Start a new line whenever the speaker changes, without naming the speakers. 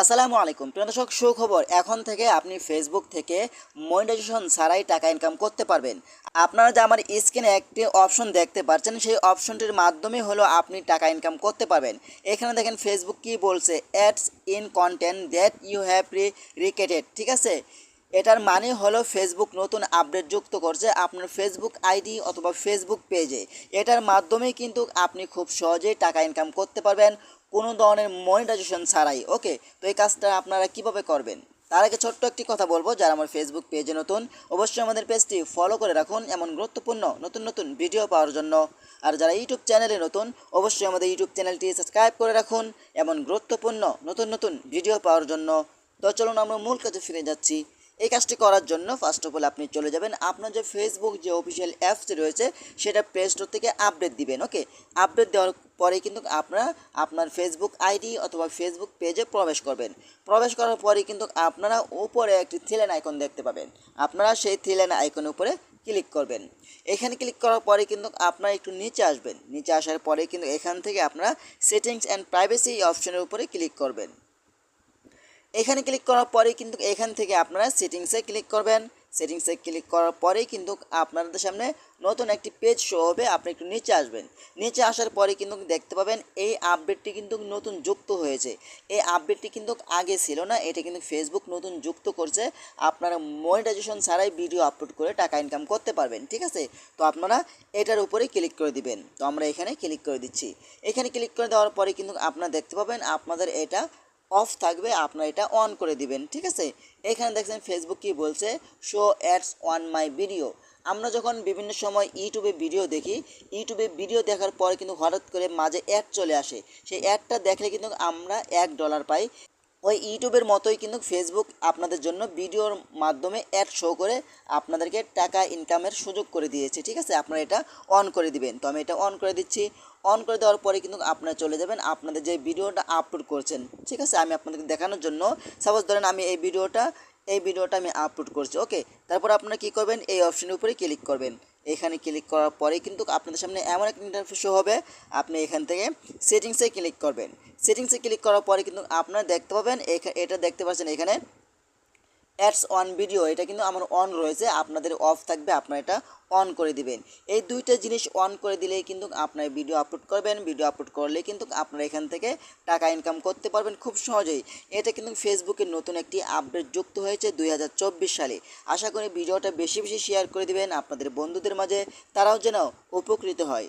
আসসালামু আলাইকুম। প্রিয় দর্শক, সুখবর। এখন থেকে আপনি ফেসবুক থেকে মনিটাইজেশন ছাড়াই টাকা ইনকাম করতে পারবেন। আপনারা যে আমার স্ক্রিনে একটি অপশন দেখতে পাচ্ছেন, সেই অপশনটির মাধ্যমে হলো আপনি টাকা ইনকাম করতে পারবেন। এখানে দেখেন ফেসবুক কি বলছে ads in content that you have re recreated ঠিক আছে? এটার মানে হলো ফেসবুক নতুন আপডেট যুক্ত করছে আপনার ফেসবুক আইডি অথবা ফেসবুক পেজে এটার মাধ্যমে কিন্তু আপনি খুব সহজেই টাকা ইনকাম করতে পারবেন, কোনো ধরনের মনিটাইজেশন ছাড়াই ওকে তো এই কাজটা আপনারা কীভাবে করবেন? তার আগে ছোট্ট একটি কথা বলব, যারা আমার ফেসবুক পেজে নতুন, অবশ্যই আমাদের পেজটি ফলো করে রাখুন এমন গুরুত্বপূর্ণ নতুন নতুন ভিডিও পাওয়ার জন্য। আর যারা ইউটিউব চ্যানেলে নতুন, অবশ্যই আমাদের ইউটিউব চ্যানেলটি সাবস্ক্রাইব করে রাখুন এমন গুরুত্বপূর্ণ নতুন নতুন ভিডিও পাওয়ার জন্য। তো চলুন আমরা মূল কাজে ফিরে যাচ্ছি। এই কাজটি করার জন্য ফার্স্ট অফ অল আপনি চলে যাবেন। আপনার যে ফেসবুক যে অফিসিয়াল অ্যাপসটি রয়েছে, সেটা প্লে স্টোর থেকে আপডেট দিবেন ওকে আপডেট দেওয়ার পরে কিন্তু আপনারা আপনার ফেসবুক আইডি অথবা ফেসবুক পেজে প্রবেশ করবেন। প্রবেশ করার পরে কিন্তু আপনারা উপরে একটি থ্রিলেন আইকন দেখতে পাবেন। আপনারা সেই থ্রিলেন আইকনের উপরে ক্লিক করবেন। এখানে ক্লিক করার পরে কিন্তু আপনারা একটু নিচে আসবেন। নিচে আসার পরে কিন্তু এখান থেকে আপনারা সেটিংস অ্যান্ড প্রাইভেসি অপশনের উপরে ক্লিক করবেন। এখানে ক্লিক করার পরে কিন্তু এখান থেকে আপনারা সেটিংসে ক্লিক করবেন। সেটিংসে ক্লিক করার পরেই কিন্তু আপনাদের সামনে নতুন একটি পেজ শো হবে, আপনি একটু নিচে আসবেন। নিচে আসার পরে কিন্তু দেখতে পাবেন এই আপডেটটি কিন্তু নতুন যুক্ত হয়েছে। এই আপডেটটি কিন্তু আগে ছিল না, এটা কিন্তু ফেসবুক নতুন যুক্ত করছে। আপনারা মনিটাইজেশন ছাড়াই ভিডিও আপলোড করে টাকা ইনকাম করতে পারবেন, ঠিক আছে? তো আপনারা এটার উপরে ক্লিক করে দিবেন। তো আমরা এখানে ক্লিক করে দিচ্ছি। এখানে ক্লিক করে দেওয়ার পরে কিন্তু আপনারা দেখতে পাবেন আপনাদের এটা অফ থাকবে, আপনারা এটা অন করে দিবেন, ঠিক আছে? এখানে দেখছেন ফেসবুক কি বলছে show ads on my video আমরা যখন বিভিন্ন সময় ইউটিউবে ভিডিও দেখি ইউটিউবে ভিডিও দেখার পরে কিন্তু হঠাৎ করে মাঝে অ্যাড চলে আসে। সেই অ্যাডটা দেখলে কিন্তু আমরা এক ডলার পাই। ওই ইউটিউবের মতোই কিন্তু ফেসবুক আপনাদের জন্য ভিডিওর মাধ্যমে অ্যাড শো করে আপনাদেরকে টাকা ইনকামের সুযোগ করে দিয়েছে, ঠিক আছে? আপনারা এটা অন করে দিবেন। তো আমি এটা অন করে দিচ্ছি। অন করে দেওয়ার পরে কিন্তু আপনারা চলে যাবেন, আপনাদের যে ভিডিওটা আপলোড করছেন। ঠিক আছে? আমি আপনাদেরকে দেখানোর জন্য সাপোজ ধরেন আমি এই ভিডিওটা এই ভিডিওটা আমি আপলোড করছি ওকে তারপর আপনারা কী করবেন? এই অপশনের উপরে ক্লিক করবেন। এখানে ক্লিক করার পরে কিন্তু আপনাদের সামনে এমন একটা ইন্টারফেস হবে, আপনি এখান থেকে সেটিংসে ক্লিক করবেন। সেটিংসে ক্লিক করার পরে কিন্তু আপনারা দেখতে পাবেন এটা দেখতে পাচ্ছেন এখানে অ্যাডস অন ভিডিও এটা কিন্তু আমার অন রয়েছে, আপনাদের অফ থাকবে, আপনারা এটা অন করে দিবেন। এই দুইটা জিনিস অন করে দিলেই কিন্তু আপনার ভিডিও আপলোড করবেন ভিডিও আপলোড করলে কিন্তু আপনারা এখান থেকে টাকা ইনকাম করতে পারবেন খুব সহজেই। এটা কিন্তু ফেসবুকের নতুন একটি আপডেট যুক্ত হয়েছে দুই হাজার চব্বিশ সালে। আশা করি ভিডিওটা বেশি বেশি শেয়ার করে দিবেন, আপনাদের বন্ধুদের মাঝে তারাও যেন উপকৃত হয়।